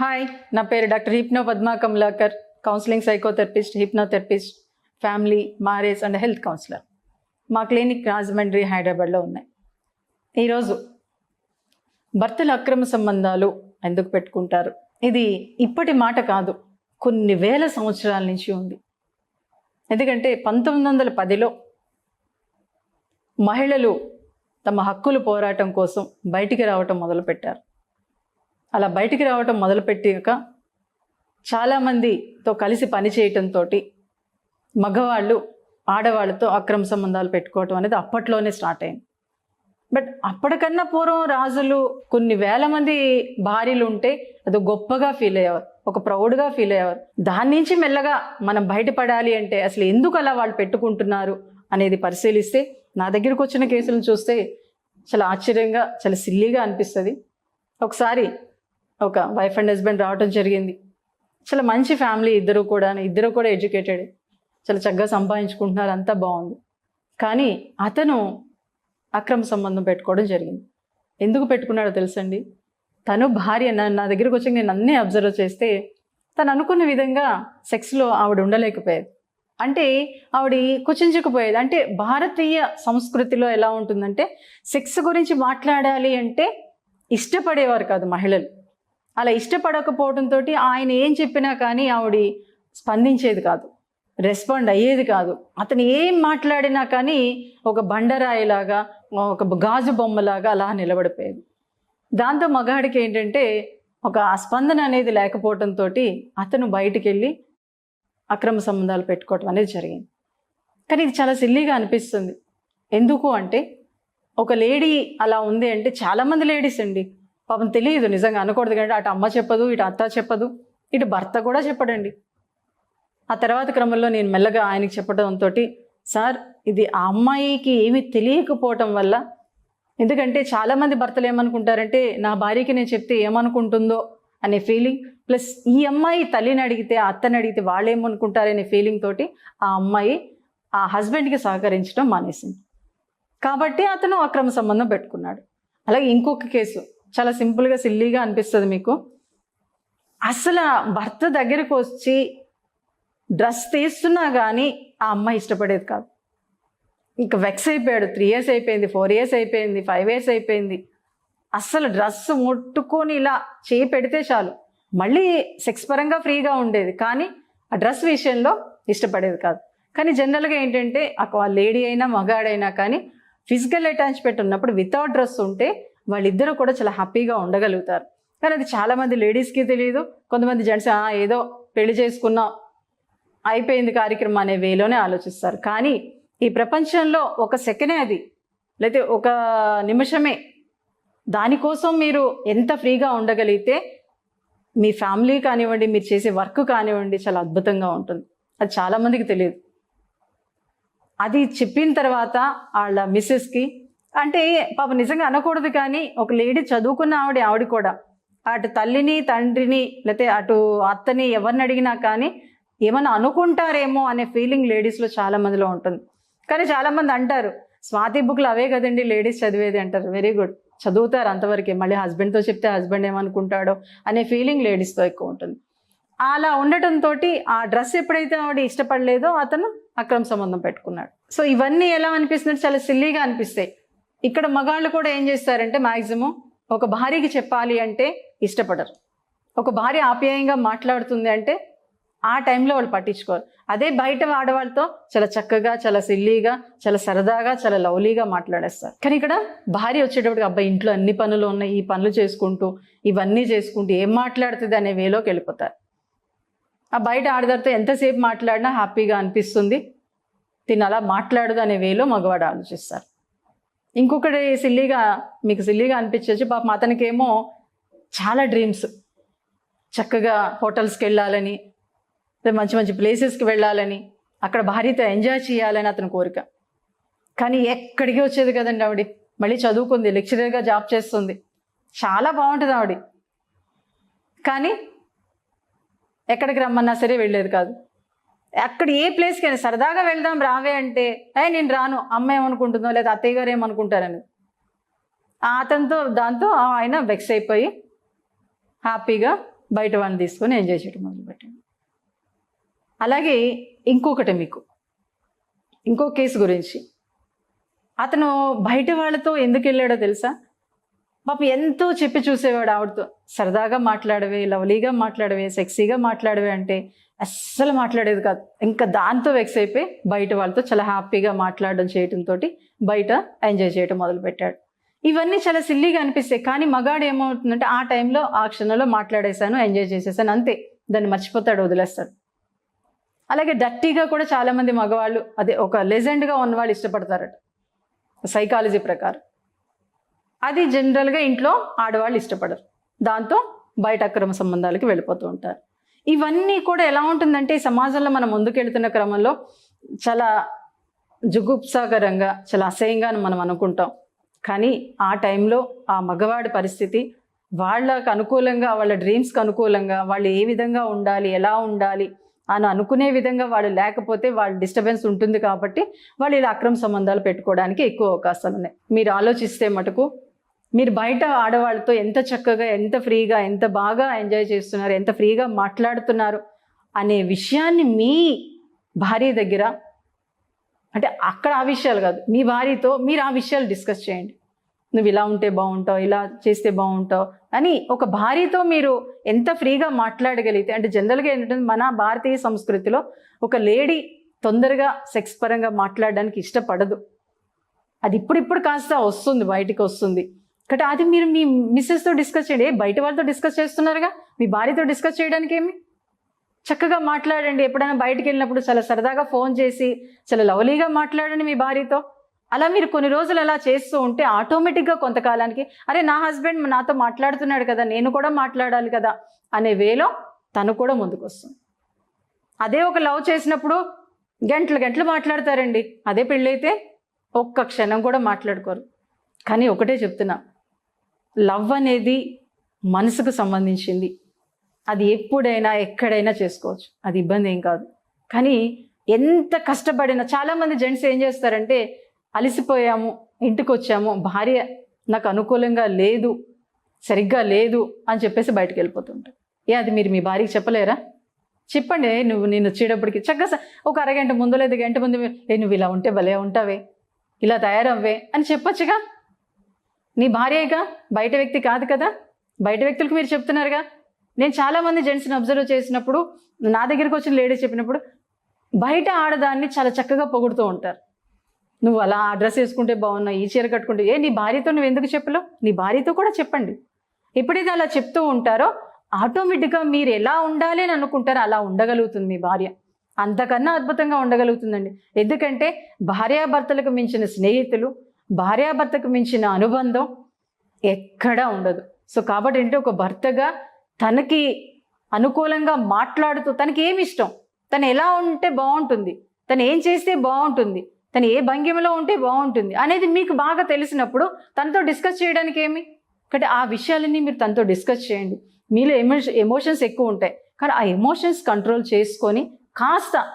Hi నా పేరు doctor hypno Padma Kamalakar counselling psychotherapist hypnotherapist family marriage and health counsellor మా clinic Rajahmundry హైదరాబాద్లో ఉన్నాయి. ఈరోజు భర్తల అక్రమ సంబంధాలు ఎందుకు పెట్టుకుంటారు? ఇది ఇప్పటి మాట కాదు కొన్ని వేల సంవత్సరాల నుంచి ఉంది. ఎందుకంటే పంతొమ్మిది వందల పదిలో మహిళలు తమ హక్కులు పోరాటం కోసం బయటికి రావటం మొదలుపెట్టారు. అలా బయటికి రావటం మొదలుపెట్టాక చాలామందితో కలిసి పనిచేయటంతో మగవాళ్ళు ఆడవాళ్ళతో అక్రమ సంబంధాలు పెట్టుకోవటం అనేది అప్పట్లోనే స్టార్ట్ అయింది. బట్ అప్పటికన్నా పూర్వం రాజులు కొన్ని వేల మంది భార్యలు ఉంటే అది గొప్పగా ఫీల్ అయ్యేవారు ఒక ప్రౌడ్గా ఫీల్ అయ్యేవారు. దాని నుంచి మెల్లగా మనం బయటపడాలి అంటే అసలు ఎందుకు అలా వాళ్ళు పెట్టుకుంటున్నారు అనేది పరిశీలిస్తే నా దగ్గరకు వచ్చిన కేసులను చూస్తే చాలా ఆశ్చర్యంగా చాలా సిల్లీగా అనిపిస్తుంది. ఒకసారి ఒక వైఫ్ అండ్ హస్బెండ్ రావటం జరిగింది. చాలా మంచి ఫ్యామిలీ ఇద్దరు కూడా ఇద్దరు కూడా ఎడ్యుకేటెడ్ చాలా చక్కగా సంపాదించుకుంటున్నారు అంతా బాగుంది. కానీ అతను అక్రమ సంబంధం పెట్టుకోవడం జరిగింది. ఎందుకు పెట్టుకున్నాడో తెలుసండి? తను భార్య నా దగ్గరకు వచ్చి నేను అన్నీ అబ్జర్వ్ చేస్తే తను అనుకున్న విధంగా సెక్స్లో ఆవిడ ఉండలేకపోయేది. అంటే ఆవిడ కుచించకపోయేది. అంటే భారతీయ సంస్కృతిలో ఎలా ఉంటుందంటే సెక్స్ గురించి మాట్లాడాలి అంటే ఇష్టపడేవారు కాదు మహిళలు. అలా ఇష్టపడకపోవడంతో ఆయన ఏం చెప్పినా కానీ ఆవిడ స్పందించేది కాదు. రెస్పాండ్ అయ్యేది కాదు. అతను ఏం మాట్లాడినా కానీ ఒక బండరాయిలాగా ఒక గాజు బొమ్మలాగా అలా నిలబడిపోయేది. దాంతో మగాడికి ఏంటంటే ఒక స్పందన అనేది లేకపోవడంతో అతను బయటికి వెళ్ళి అక్రమ సంబంధాలు పెట్టుకోవటం అనేది జరిగింది. కానీ ఇది చాలా సిల్లీగా అనిపిస్తుంది. ఎందుకు అంటే ఒక లేడీ అలా ఉంది అంటే చాలామంది లేడీస్ అండి. పాపం తెలియదు నిజంగా అనకూడదు కానీ అటు అమ్మ చెప్పదు ఇటు అత్త చెప్పదు ఇటు భర్త కూడా చెప్పడండి. ఆ తర్వాత క్రమంలో నేను మెల్లగా ఆయనకి చెప్పడంతో సార్ ఇది ఆ అమ్మాయికి ఏమీ తెలియకపోవటం వల్ల ఎందుకంటే చాలామంది భర్తలు ఏమనుకుంటారంటే నా భార్యకి నేను చెప్తే ఏమనుకుంటుందో అనే ఫీలింగ్ ప్లస్ ఈ అమ్మాయి తల్లిని అడిగితే అత్తని అడిగితే వాళ్ళు ఏమనుకుంటారనే ఫీలింగ్ తోటి ఆ అమ్మాయి ఆ హస్బెండ్కి సహకరించడం మానేసింది. కాబట్టి అతను అక్రమ సంబంధం పెట్టుకున్నాడు. అలాగే ఇంకొక కేసు. చాలా సింపుల్గా సిల్లీగా అనిపిస్తుంది మీకు. అసలు భర్త దగ్గరకు వచ్చి డ్రెస్ తీస్తున్నా కానీ ఆ అమ్మాయి ఇష్టపడేది కాదు. ఇంకా వెక్స్ అయిపోయాడు. త్రీ ఇయర్స్ అయిపోయింది ఫోర్ ఇయర్స్ అయిపోయింది ఫైవ్ ఇయర్స్ అయిపోయింది. అస్సలు డ్రెస్ ముట్టుకొని ఇలా చేయి పెడితే చాలు. మళ్ళీ సెక్స్ పరంగా ఫ్రీగా ఉండేది. కానీ ఆ డ్రెస్ విషయంలో ఇష్టపడేది కాదు. కానీ జనరల్గా ఏంటంటే ఆ లేడీ అయినా మగాడైనా కానీ ఫిజికల్ అటాచ్మెంట్ ఉన్నప్పుడు వితౌట్ డ్రెస్ ఉంటే వాళ్ళిద్దరూ కూడా చాలా హ్యాపీగా ఉండగలుగుతారు. కానీ అది చాలామంది లేడీస్కి తెలియదు కొంతమంది జెంట్స్ "ఆ, ఏదో పెళ్ళి చేసుకున్న అయిపోయింది కార్యక్రమం అనే వేలోనే ఆలోచిస్తారు. కానీ ఈ ప్రపంచంలో ఒక సెకండే అది. లేకపోతే ఒక నిమిషమే. దానికోసం మీరు ఎంత ఫ్రీగా ఉండగలిగితే మీ ఫ్యామిలీ కానివ్వండి మీరు చేసే వర్క్ కానివ్వండి చాలా అద్భుతంగా ఉంటుంది. అది చాలామందికి తెలియదు అది చెప్పిన తర్వాత వాళ్ళ మిస్సెస్కి అంటే పాప నిజంగా అనకూడదు కానీ ఒక లేడీ చదువుకున్న ఆవిడ ఆవిడ కూడా. అటు తల్లిని తండ్రిని లేకపోతే అటు అత్తని ఎవరిని అడిగినా కానీ ఏమన్నా అనుకుంటారేమో అనే ఫీలింగ్ లేడీస్లో చాలా మందిలో ఉంటుంది. కానీ చాలామంది అంటారు స్వాతి బుక్లు అవే కదండి లేడీస్ చదివేది అంటారు. వెరీ గుడ్ చదువుతారు అంతవరకే. మళ్ళీ హస్బెండ్తో చెప్తే హస్బెండ్ ఏమనుకుంటాడో అనే ఫీలింగ్ లేడీస్తో ఎక్కువ ఉంటుంది. అలా ఉండటంతో ఆ డ్రెస్ ఎప్పుడైతే ఆవిడ ఇష్టపడలేదో అతను అక్రమ సంబంధం పెట్టుకున్నాడు. సో ఇవన్నీ ఎలా అనిపిస్తుంది? చాలా సిల్లీగా అనిపిస్తాయి. ఇక్కడ మగాళ్ళు కూడా ఏం చేస్తారంటే మ్యాక్సిమం ఒక భార్యకి చెప్పాలి అంటే ఇష్టపడరు. ఒక భార్య ఆప్యాయంగా మాట్లాడుతుంది అంటే ఆ టైంలో వాళ్ళు పట్టించుకోరు. అదే బయట ఆడవాళ్ళతో చాలా చక్కగా చాలా సిల్లీగా చాలా సరదాగా చాలా లవ్లీగా మాట్లాడేస్తారు. కానీ ఇక్కడ భార్య వచ్చేటప్పటికి అబ్బాయి ఇంట్లో అన్ని పనులు ఉన్నాయి ఈ పనులు చేసుకుంటూ ఇవన్నీ చేసుకుంటూ ఏం మాట్లాడుతుంది అనే వేలోకి వెళ్ళిపోతారు ఆ బయట ఆడదారితో ఎంతసేపు మాట్లాడినా హ్యాపీగా అనిపిస్తుంది. తిని అలా మాట్లాడదు అనే వేలో మగవాడు ఆలోచిస్తారు. ఇంకొకటి సిల్లీగా మీకు సిల్లీగా అనిపించవచ్చు పాపం అతనికేమో చాలా డ్రీమ్స్ చక్కగా హోటల్స్కి వెళ్ళాలని మంచి మంచి ప్లేసెస్కి వెళ్ళాలని అక్కడ భార్యతో ఎంజాయ్ చేయాలని అతని కోరిక. కానీ ఎక్కడికి వచ్చేది కదండి ఆవిడ? మళ్ళీ చదువుకుంది లెక్చరర్గా జాబ్ చేస్తుంది. చాలా బాగుంటుంది ఆవిడ. కానీ ఎక్కడికి రమ్మన్నా సరే వెళ్ళేది కాదు. అక్కడ ఏ ప్లేస్కి అయినా సరదాగా వెళ్దాం రావే అంటే అయ్యి నేను రాను అమ్మ ఏమనుకుంటుందో లేదా అత్తయ్య గారు ఏమనుకుంటారని. అతనితో దాంతో ఆయన వెక్స్ అయిపోయి హ్యాపీగా బయట వాళ్ళని తీసుకొని ఎంజాయ్ చేయడం మొదలుపెట్టాను అలాగే ఇంకొకటి మీకు ఇంకో కేసు గురించి. అతను బయట వాళ్ళతో ఎందుకు వెళ్ళాడో తెలుసా? పాప ఎంతో చెప్పి చూసేవాడు ఆవిడతో. సరదాగా మాట్లాడవే లవ్లీగా మాట్లాడవే సెక్సీగా మాట్లాడవే అంటే అస్సలు మాట్లాడేది కాదు. ఇంకా దాంతో వెక్స్ అయిపోయి బయట వాళ్ళతో చాలా హ్యాపీగా మాట్లాడడం చేయడంతో బయట ఎంజాయ్ చేయడం మొదలుపెట్టాడు. ఇవన్నీ చాలా సిల్లీగా అనిపిస్తాయి. కానీ మగాడు ఏమవుతుందంటే ఆ టైంలో ఆ క్షణంలో మాట్లాడేశాను ఎంజాయ్ చేసేసాను అంతే. దాన్ని మర్చిపోతాడు వదిలేస్తాడు. అలాగే డట్టీగా కూడా చాలామంది మగవాళ్ళు అదే ఒక లెజెండ్గా ఉన్నవాళ్ళు ఇష్టపడతారట. సైకాలజీ ప్రకారం. అది జనరల్గా ఇంట్లో ఆడవాళ్ళు ఇష్టపడరు. దాంతో బయట అక్రమ సంబంధాలకి వెళ్ళిపోతూ ఉంటారు. ఇవన్నీ కూడా ఎలా ఉంటుందంటే ఈ సమాజంలో మనం ముందుకెళ్తున్న క్రమంలో చాలా జుగుప్సాకరంగా చాలా అసహ్యంగా అని మనం అనుకుంటాం. కానీ ఆ టైంలో ఆ మగవాడి పరిస్థితి వాళ్ళకు అనుకూలంగా వాళ్ళ డ్రీమ్స్కి అనుకూలంగా వాళ్ళు ఏ విధంగా ఉండాలి ఎలా ఉండాలి అని అనుకునే విధంగా వాళ్ళు లేకపోతే వాళ్ళ డిస్టర్బెన్స్ ఉంటుంది కాబట్టి వాళ్ళు ఇలా అక్రమ సంబంధాలు పెట్టుకోవడానికి ఎక్కువ అవకాశాలు ఉన్నాయి. మీరు ఆలోచిస్తే మటుకు మీరు బయట ఆడవాళ్ళతో ఎంత చక్కగా ఎంత ఫ్రీగా ఎంత బాగా ఎంజాయ్ చేస్తున్నారు ఎంత ఫ్రీగా మాట్లాడుతున్నారు అనే విషయాన్ని మీ భార్య దగ్గర అంటే అక్కడ ఆ విషయాలు కాదు మీ భార్యతో మీరు ఆ విషయాలు డిస్కస్ చేయండి. నువ్వు ఇలా ఉంటే బాగుంటావు ఇలా చేస్తే బాగుంటావు అని ఒక భార్యతో మీరు ఎంత ఫ్రీగా మాట్లాడగలిగితే అంటే జనరల్గా ఏంటంటే మన భారతీయ సంస్కృతిలో ఒక లేడీ తొందరగా సెక్స్ పరంగా మాట్లాడడానికి ఇష్టపడదు. అది ఇప్పుడిప్పుడు కాస్త వస్తుంది బయటికి వస్తుంది. కాబట్టి అది మీరు మీ మిస్సెస్తో డిస్కస్ చేయండి. బయట వాళ్ళతో డిస్కస్ చేస్తున్నారుగా? మీ భార్యతో డిస్కస్ చేయడానికి ఏమి? చక్కగా మాట్లాడండి. ఎప్పుడైనా బయటికి వెళ్ళినప్పుడు చాలా సరదాగా ఫోన్ చేసి చాలా లవ్లీగా మాట్లాడండి మీ భార్యతో. అలా మీరు కొన్ని రోజులు అలా చేస్తూ ఉంటే ఆటోమేటిక్గా కొంతకాలానికి అరే నా హస్బెండ్ నాతో మాట్లాడుతున్నాడు కదా నేను కూడా మాట్లాడాలి కదా అనే వేలో తను కూడా ముందుకొస్తుంది. అదే ఒక లవ్ చేసినప్పుడు గంటలు గంటలు మాట్లాడతారండి. అదే పెళ్ళైతే ఒక్క క్షణం కూడా మాట్లాడుకోరు. కానీ ఒకటే చెప్తున్నా లవ్ అనేది మనసుకు సంబంధించింది. అది ఎప్పుడైనా ఎక్కడైనా చేసుకోవచ్చు. అది ఇబ్బంది ఏం కాదు. కానీ ఎంత కష్టపడినా చాలామంది జెంట్స్ ఏం చేస్తారంటే అలసిపోయాము ఇంటికి వచ్చాము భార్య నాకు అనుకూలంగా లేదు సరిగ్గా లేదు అని చెప్పేసి బయటకు వెళ్ళిపోతుంటారు. ఏ అది మీరు మీ భార్యకి చెప్పలేరా? చెప్పండి నువ్వు నేను వచ్చేటప్పటికి చక్కగా ఒక అరగంట ముందు లేదా గంట ముందు ఏ నువ్వు ఇలా ఉంటే భలే ఉంటావే ఇలా తయారవ్వే అని చెప్పొచ్చుగా. నీ భార్యగా బయట వ్యక్తి కాదు కదా? బయట వ్యక్తులకు మీరు చెప్తున్నారుగా. నేను చాలామంది జెంట్స్ని అబ్జర్వ్ చేసినప్పుడు నా దగ్గరికి వచ్చిన లేడీస్ చెప్పినప్పుడు బయట ఆడదాన్ని చాలా చక్కగా పొగుడుతూ ఉంటారు. నువ్వు అలా ఆ డ్రెస్ వేసుకుంటే బాగున్నావు ఈ చీర కట్టుకుంటే ఏ నీ భార్యతో నువ్వు ఎందుకు చెప్పలేవు? నీ భార్యతో కూడా చెప్పండి. ఎప్పుడైతే అలా చెప్తూ ఉంటారో ఆటోమేటిక్గా మీరు ఎలా ఉండాలి అని అనుకుంటారో అలా ఉండగలుగుతుంది మీ భార్య. అంతకన్నా అద్భుతంగా ఉండగలుగుతుందండి. ఎందుకంటే భార్యాభర్తలకు మించిన స్నేహితులు భార్యాభర్తకు మించిన అనుబంధం ఎక్కడా ఉండదు. సో కాబట్టి ఏంటంటే ఒక భర్తగా తనకి అనుకూలంగా మాట్లాడుతూ తనకి ఏమి ఇష్టం? తను ఎలా ఉంటే బాగుంటుంది? తను ఏం చేస్తే బాగుంటుంది? తను ఏ భంగిమలో ఉంటే బాగుంటుంది? అనేది మీకు బాగా తెలిసినప్పుడు తనతో డిస్కస్ చేయడానికి ఏమి? కాబట్టి ఆ విషయాలన్నీ మీరు తనతో డిస్కస్ చేయండి. మీలో ఎమోషన్స్ ఎక్కువ ఉంటాయి. కానీ ఆ ఎమోషన్స్ కంట్రోల్ చేసుకొని కాస్త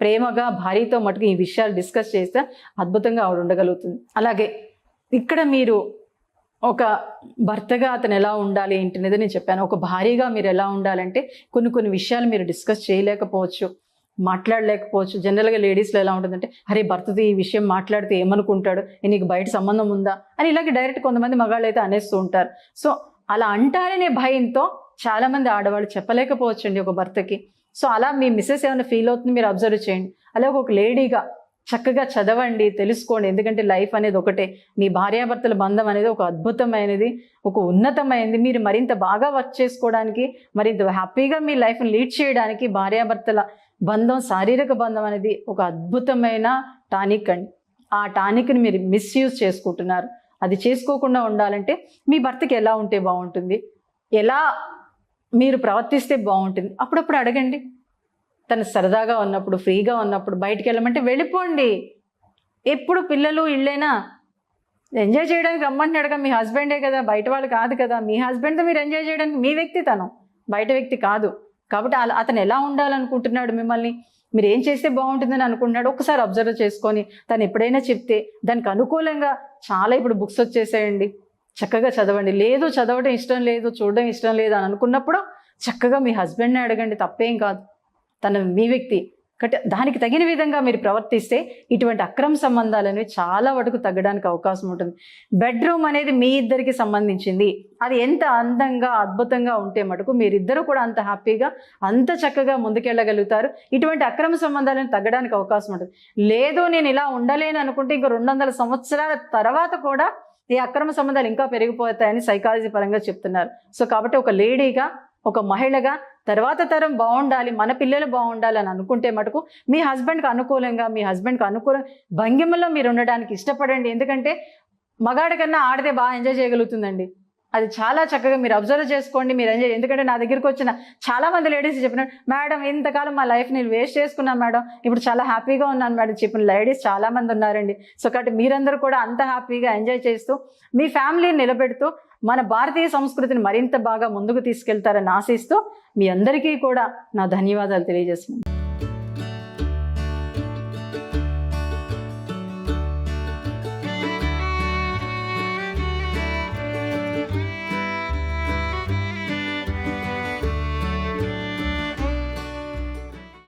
ప్రేమగా భార్యతో మటుకు ఈ విషయాలు డిస్కస్ చేస్తే అద్భుతంగా ఆవిడ ఉండగలుగుతుంది. అలాగే ఇక్కడ మీరు ఒక భర్తగా అతను ఎలా ఉండాలి ఏంటి అనేది నేను చెప్పాను. ఒక భారీగా మీరు ఎలా ఉండాలంటే కొన్ని కొన్ని విషయాలు మీరు డిస్కస్ చేయలేకపోవచ్చు మాట్లాడలేకపోవచ్చు. జనరల్గా లేడీస్లో ఎలా ఉంటుందంటే అరే భర్తది ఈ విషయం మాట్లాడితే ఏమనుకుంటాడు? నీకు బయట సంబంధం ఉందా? అని ఇలాగే డైరెక్ట్ కొంతమంది మగాళ్ళు అయితే అనేస్తూ ఉంటారు. సో అలా అంటారనే భయంతో చాలామంది ఆడవాళ్ళు చెప్పలేకపోవచ్చు అండి ఒక భర్తకి. సో అలా మీ మిస్సెస్ ఏమైనా ఫీల్ అవుతుంది మీరు అబ్జర్వ్ చేయండి. అలాగే ఒక లేడీగా చక్కగా చదవండి తెలుసుకోండి. ఎందుకంటే లైఫ్ అనేది ఒకటే. మీ భార్యాభర్తల బంధం అనేది ఒక అద్భుతమైనది ఒక ఉన్నతమైనది. మీరు మరింత బాగా వర్క్ చేసుకోవడానికి మరింత హ్యాపీగా మీ లైఫ్ని లీడ్ చేయడానికి భార్యాభర్తల బంధం శారీరక బంధం అనేది ఒక అద్భుతమైన టానిక్ అండి. ఆ టానిక్ని మీరు మిస్యూజ్ చేసుకుంటున్నారు. అది చేసుకోకుండా ఉండాలంటే మీ భర్తకి ఎలా ఉంటే బాగుంటుంది? ఎలా మీరు ప్రవర్తిస్తే బాగుంటుంది. అప్పుడప్పుడు అడగండి. తను సరదాగా ఉన్నప్పుడు ఫ్రీగా ఉన్నప్పుడు బయటికి వెళ్ళమంటే వెళ్ళిపోండి. ఎప్పుడు పిల్లలు ఇళ్ళైనా ఎంజాయ్ చేయడానికి రమ్మంటున్నాడుగా మీ హస్బెండే కదా బయట వాళ్ళు కాదు కదా. మీ హస్బెండ్తో మీరు ఎంజాయ్ చేయడానికి మీ వ్యక్తి తను. బయట వ్యక్తి కాదు. కాబట్టి అలా అతను ఎలా ఉండాలనుకుంటున్నాడు మిమ్మల్ని? మీరు ఏం చేస్తే బాగుంటుందని అనుకుంటున్నాడు? ఒకసారి అబ్జర్వ్ చేసుకొని తను ఎప్పుడైనా చెప్తే దానికి అనుకూలంగా చాలా ఇప్పుడు బుక్స్ వచ్చేసాయండి. చక్కగా చదవండి. లేదు చదవడం ఇష్టం లేదు చూడడం ఇష్టం లేదు అని అనుకున్నప్పుడు చక్కగా మీ హస్బెండ్ని అడగండి. తప్పేం కాదు. తన మీ వ్యక్తి. కాబట్టి దానికి తగిన విధంగా మీరు ప్రవర్తిస్తే ఇటువంటి అక్రమ సంబంధాలు అనేవి చాలా వరకు తగ్గడానికి అవకాశం ఉంటుంది. బెడ్రూమ్ అనేది మీ ఇద్దరికి సంబంధించింది. అది ఎంత అందంగా అద్భుతంగా ఉంటే మటుకు మీరిద్దరూ కూడా అంత హ్యాపీగా అంత చక్కగా ముందుకెళ్ళగలుగుతారు. ఇటువంటి అక్రమ సంబంధాలను తగ్గడానికి అవకాశం ఉంటుంది. లేదు నేను ఇలా ఉండలేను అనుకుంటే ఇంకో రెండు వందల సంవత్సరాల తర్వాత కూడా ఈ అక్రమ సంబంధాలు ఇంకా పెరిగిపోతాయని సైకాలజీ పరంగా చెప్తున్నారు. సో కాబట్టి ఒక లేడీగా ఒక మహిళగా తర్వాత తరం బాగుండాలి మన పిల్లలు బాగుండాలి అని అనుకుంటే మటుకు మీ హస్బెండ్కి అనుకూలంగా మీ హస్బెండ్కి అనుకూలం భంగిమలో మీరు ఉండడానికి ఇష్టపడండి. ఎందుకంటే మగాడి కన్నా ఆడితే బాగా ఎంజాయ్ చేయగలుగుతుందండి. అది చాలా చక్కగా మీరు అబ్జర్వ్ చేసుకోండి మీరు ఎంజాయ్ ఎందుకంటే నా దగ్గరికి వచ్చిన చాలా మంది లేడీస్ చెప్పినారు మేడం ఇంతకాలం మా లైఫ్ నేను వేస్ట్ చేసుకున్నాను మేడం ఇప్పుడు చాలా హ్యాపీగా ఉన్నాను మేడం చెప్పిన లేడీస్ చాలా మంది ఉన్నారండి. సో కాబట్టి మీరందరూ కూడా అంత హ్యాపీగా ఎంజాయ్ చేస్తూ మీ ఫ్యామిలీని నిలబెడుతూ మన భారతీయ సంస్కృతిని మరింత బాగా ముందుకు తీసుకెళ్తారని ఆశిస్తూ మీ అందరికీ కూడా నా ధన్యవాదాలు తెలియజేస్తున్నాను.